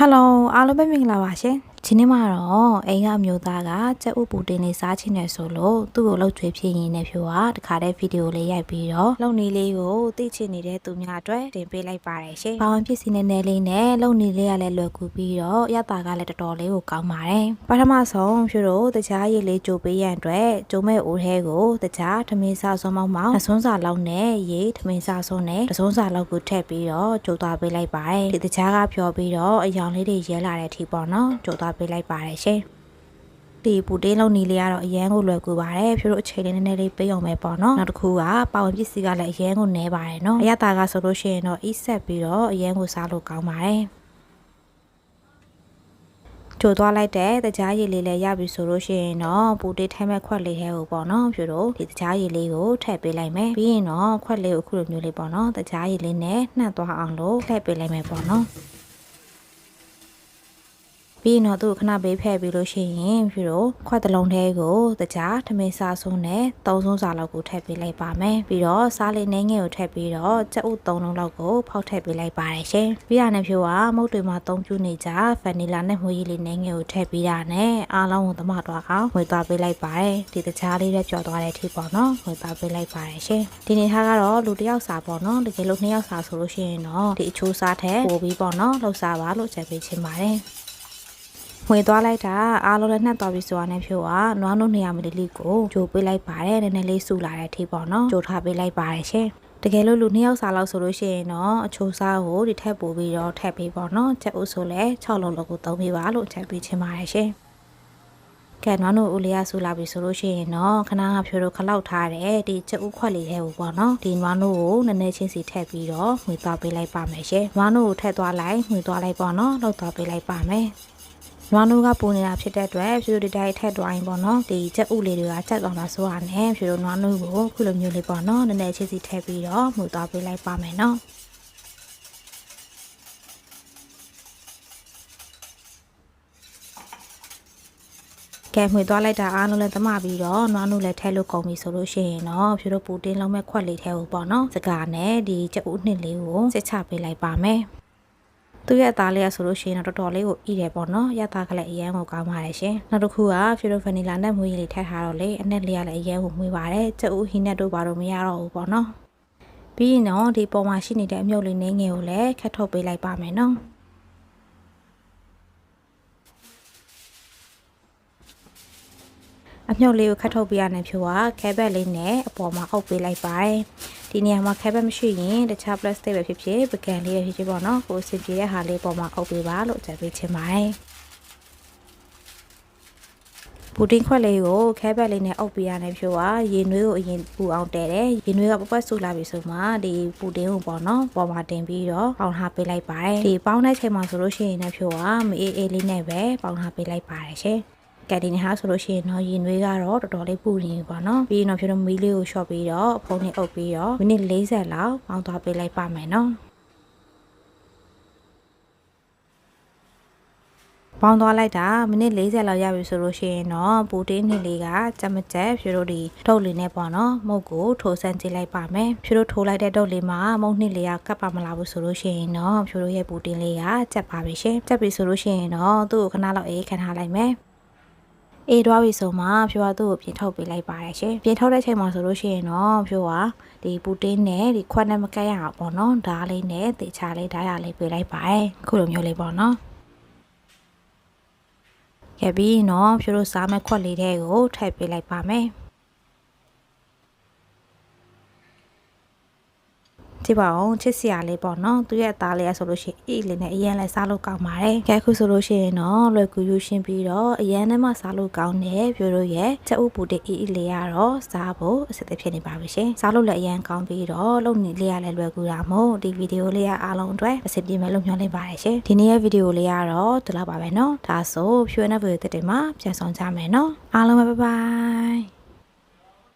ဟယ်လိုအားလုံးပဲမင်္ဂလာပါရှင် ဒီနေ့မှာတော့အိမ်ကအမျိုးသားကကြက်ဥပူတင်နေစားချင်းနေဆိုလို့သူ့ကိုလှုပ်ချွေးဖြစ်ရင်းနဲ့ဖြိုကတခါတည်းဗီဒီယိုလေးရိုက်ပြီးတော့လုံနေလေးကိုသိချင်နေတဲ့သူများအတွက်တင်ပေးလိုက်ပါတယ်ရှင်။ဘာဝင်ဖြစ်စီနေနေလေးနဲ့လုံနေလေးကလည်းလွယ်ကူပြီးတော့ရတာကလည်းတော်တော်လေးကိုကောင်းပါတယ်။ပထမဆုံးဖြိုတို့တခြားရည်လေးကြိုပေးရန်အတွက်ကျုံမဲ့အိုးထဲကိုတခြားထမင်းစားစုံမောင်းမောင်းအစွန်းစာလောက်နဲ့ရေထမင်းစားစုံနဲ့တစွန်းစာလောက်ကိုထည့်ပြီးတော့ကြိုသွားပေးလိုက်ပါတယ်။ဒီတခြားကဖြောပြီးတော့အယောင်လေးတွေရဲလာတဲ့အထိပေါ့နော်ကြိုသွားပေးလိုက်ပါတယ်ရှင်။ဒီပူတင်းလုံးနီလေးကတော့အရန်ကိုလွယ်ကူပါတယ်ဖြို့တို့အချိန်လေးနည်းနည်းလေးပေးအောင်ပဲပေါ့နော်နောက်တစ်ခုကပါဝင်ပစ္စည်းကလည်းအရန်ကိုနဲပါတယ်နော်အရသာကဆိုလို့ရှိရင်တော့အီးဆက်ပြီးတော့အရန်ကိုစားလို့ကောင်းပါတယ်ကြိုသွားလိုက်တဲ့တကြားရည်လေးလည်းရပြီဆိုလို့ရှိရင်တော့ပူတေးထိုင်းမဲ့ခွက်လေးထဲကိုပေါ့နော်ဖြူတို့ဒီတကြားရည်လေးကိုထည့်ပေးလိုက်မယ်ပြီးရင်တော့ခွက်လေးကိုခုလိုမျိုးလေးပေါ့နော်တကြားရည်လေးနဲ့နှက်သွားအောင်လို့ထည့်ပေးလိုက်မယ်ပေါ့နော် ပြီးရင်တော့သူ့ကိုခဏပေးဖဲ့ပြီးလို့ရှိရင်ဖြူတို့ခွက်တစ်လုံးထဲကိုတကြားထမင်းစားဆုံးနဲ့သုံးဆုံးစာလောက်ကိုထည့်ပေးလိုက်ပါမယ်ပြီးတော့စားလေးနှင်းငယ်ကိုထည့်ပြီးတော့ကြက်ဥသုံးလုံးလောက်ကိုဖောက်ထည့်ပေးလိုက်ပါတယ်ရှင်ပြီးရတဲ့ဖြူကမုတ်တွေမှာသုံးကျူနေကြဖန်နီလာနဲ့မွေးရည်လေးနှင်းငယ်ကိုထည့်ပြီးတာနဲ့အားလုံးကိုသမတော့အောင်ဝေသွားပေးလိုက်ပါတယ်ဒီတကြားလေးပဲကြော်သွားတဲ့အထိပေါ့နော်ဝေသွားပေးလိုက်ပါတယ်ရှင်ဒီနေ့ထားကတော့လူတစ်ယောက်စာပေါ့နော်တကယ်လို့နှစ်ယောက်စာဆိုလို့ရှိရင်တော့ဒီအချိုးစားထက်ပိုပြီးပေါ့နော်လှုပ်စားပါလို့ချက်ပေးချင်ပါတယ် ငွေသွားလိုက်တာအားလုံးလည်းနှက်သွားပြီဆိုတာနဲ့ဖြို့ကနွားနို့200မီလီလီကိုဂျိုပေးလိုက်ပါတယ်နည်းနည်းလေးစုလာတဲ့အထိပေါ့နော်ဂျိုထားပေးလိုက်ပါတယ်ရှင်တကယ်လို့လူနှစ်ယောက်စားလောက်ဆိုလို့ရှိရင်တော့အချိုးစားကိုဒီထက်ပိုပြီးတော့ထည့်ပေးပေါ့နော်ချက်ဥဆိုလဲ6လုံးလောက်ကိုသုံးပေးပါလို့ချက်ပေးချင်ပါတယ်ရှင်ကဲနွားနို့ဦးလေးရဆူလာပြီဆိုလို့ရှိရင်တော့ခဏကဖြိုးတို့ခလောက်ထားတယ်ဒီချက်ဥခွက်လေးထဲကိုပေါ့နော်ဒီနွားနို့ကိုနည်းနည်းချင်းစီထည့်ပြီးတော့ငွေသွားပေးလိုက်ပါမယ်ရှင်နွားနို့ကိုထည့်သွားလိုက်ငွေသွားလိုက်ပေါ့နော်လောက်သွားပေးလိုက်ပါမယ် နွားနိုးကပူနေတာဖြစ်တဲ့အတွက်ဖြူတို့ဒီတိုင်းထက်သွားရင်ပေါ့နော်ဒီချက်ဥလေးတွေကချက်သွားတာဆိုရနဲ့ဖြူတို့နွားနိုးကိုခုလိုမျိုးလေးပေါ့နော်နည်းနည်းချစ်စီထည့်ပြီးတော့မှုသွားပေးလိုက်ပါမယ်နော်ကဲမှွေသွားလိုက်တာအားလုံးလည်းသမပြီးတော့နွားနို့လည်းထဲလို့ကုန်ပြီဆိုလို့ရှိရင်တော့ဖြူတို့ပူတင်းလုံးမဲ့ခွက်လေးထဲကိုပေါ့နော်စကားနဲ့ဒီချက်ဥနှစ်လေးကိုစစ်ချပေးလိုက်ပါမယ် သူ့ရဲ့အသားလေးကဆိုလို့ရှိရင်တော့တော်တော်လေးကိုဣတယ်ပေါ့နော်ရသားကလည်းအရန်ကိုကောင်းပါတယ်ရှင်နောက်တစ်ခုကဖီရိုဖနီလာနဲ့မွေးရည်လေးထည့်ထားတော့လေအနက်လေးကလည်းအရန်ကိုမွေးပါတယ်ကျဥဟီနက်တို့ဘာလို့မရတော့ဘူးပေါ့နော်ပြီးရင်တော့ဒီပေါ်မှာရှိနေတဲ့အမြုပ်လေးနင်းငယ်ကိုလည်းခတ်ထုတ်ပေးလိုက်ပါမယ်နော်အမြုပ်လေးကိုခတ်ထုတ်ပေးရတဲ့ဖြိုကခဲဘက်လေးနဲ့အပေါ်မှာအုပ်ပေးလိုက်ပါတယ် ဒီနေရာမှာခဲဘက်မရှိရင်တခြား plastic ပဲဖြစ်ဖြစ်ပကံလေးပဲဖြစ်ဖြစ်ပေါ့နော်ကိုစင်ပြေတဲ့ဟာလေးပေါ်မှာအုပ်ပေးပါလို့ကြံပေးချင်ပါတယ်ပူတင်ခွက်လေးကိုခဲဘက်လေးနဲ့အုပ်ပေးရတဲ့ဖြိုကရေနွေးကိုအရင်ပူအောင်တဲတယ်ရေနွေးကပပတ်ဆူလာပြီဆိုမှဒီပူတင်ကိုပေါ့နော်ပေါ်မှာတင်ပြီးတော့ပေါင်ထားပေးလိုက်ပါတယ်ဒီပေါင်းတဲ့ချိန်မှာဆိုလို့ရှိရင်လည်းဖြိုကမအေးအေးလေးနဲ့ပဲပေါင်ထားပေးလိုက်ပါတယ်ရှင် ကဲဒီနေ့ဟာဆိုလို့ရှိရင်တော့ရင်နွေးကတော့တော်တော်လေးပူနေပါတော့ပြီးရင်တော့ဖြိုးတော့မီးလေးကိုရှော့ပြီးတော့ဖုန်းနဲ့အုပ်ပြီးတော့မိနစ်40လောက်ပေါင်းသွားပေးလိုက်ပါမယ်နော်ပေါင်းသွားလိုက်တာမိနစ်40လောက်ရပြီဆိုလို့ရှိရင်တော့ပူတင်းနှစ်လေးကကြက်မကြက်ဖြိုးတို့ဒီထုတ်လေးနဲ့ပေါ့နော်မုတ်ကိုထိုးဆန်းကြည့်လိုက်ပါမယ်ဖြိုးတို့ထိုးလိုက်တဲ့တုပ်လေးမှာမုတ်နှစ်လေးကကပ်ပါမလာဘူးဆိုလို့ရှိရင်တော့ဖြိုးတို့ရဲ့ပူတင်းလေးကကြက်ပါပြီရှင်ကြက်ပြီဆိုလို့ရှိရင်တော့သူ့ကိုခဏလောက်အေးခံထားလိုက်မယ် အေးသွားပြီဆိုမှဖြိုးကသူ့ကိုပြင်ထုတ်ပေးလိုက်ပါတယ်ရှင်ပြင်ထုတ်တဲ့ချိန်မှာဆိုလို့ရှိရင်တော့ဖြိုးကဒီပူတင်းနဲ့ဒီခွက်နဲ့မကက်ရအောင်ပေါ့နော်ဓားလေးနဲ့တေချာလေးဓားရလေးပေးလိုက်ပါတယ်ခုလိုမျိုးလေးပေါ့နော်ခဲ့ပြီးတော့ဖြိုးတို့စားမဲ့ခွက်လေးတွေကိုထည့်ပေးလိုက်ပါမယ် ကြည့်ပါဦးချစ်စရာလေးပေါ့နော်သူရဲ့အသားလေးရဆိုလို့ရှိရင်အေးလေးနဲ့အရင်လဲစားလို့ကောင်းပါတယ်ခဲခုဆိုလို့ရှိရင်တော့လွယ်ကူယူရှင်းပြီးတော့အရင်နဲ့မှစားလို့ကောင်းတယ်ပြိုးတို့ရဲ့ချက်ဥပူတဲ့အေးအေးလေးရတော့စားဖို့အစစ်အဖြစ်နေပါပြီရှင်စားလို့လည်းအရင်ကောင်းပြီးတော့လုံနေလေးရလည်းလွယ်ကူတာမို့ဒီဗီဒီယိုလေးကအားလုံးအတွက်အဆင်ပြေမယ်လို့မျှော်လင့်ပါတယ်ရှင်ဒီနေ့ရဲ့ဗီဒီယိုလေးကတော့ဒီလောက်ပါပဲเนาะဒါဆိုဖြိုးနေဗီဒီယိုတက်တွေမှာပြန်ဆောင်ကြမယ်เนาะအားလုံးပဲဘိုင်ဘိုင်